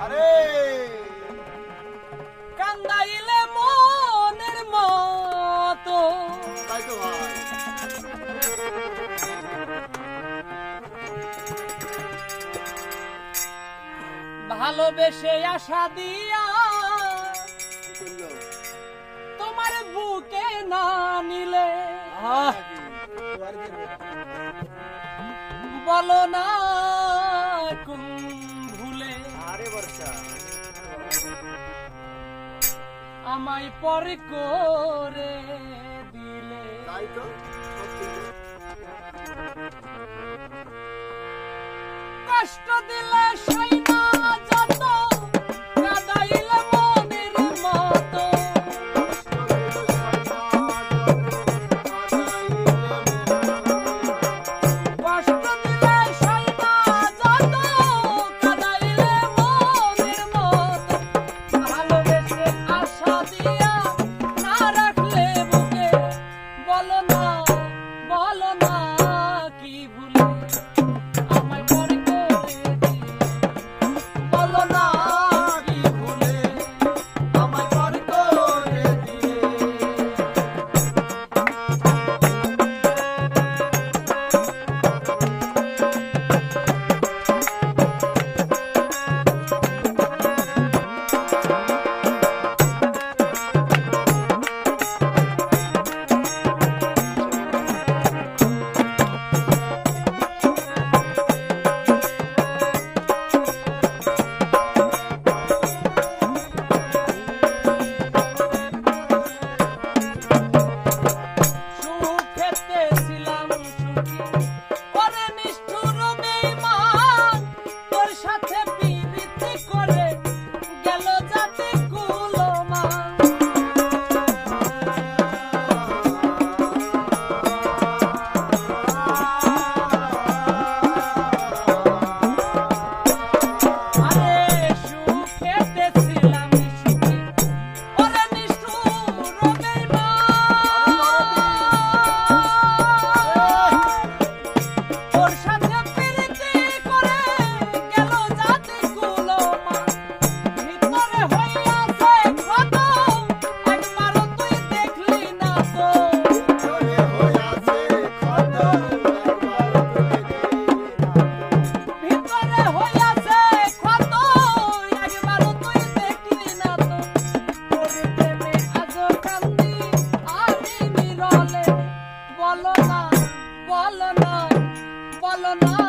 আরে। কান্দাইলে মনের মতো। তাই তো ভাই। ভালোবেসে আশা দিয়া তোমার বুকে না নিলে। বলো না ভুলে? আরে বর্ষা। আমায় পরে করে দিলে। কষ্ট দিল no, mom.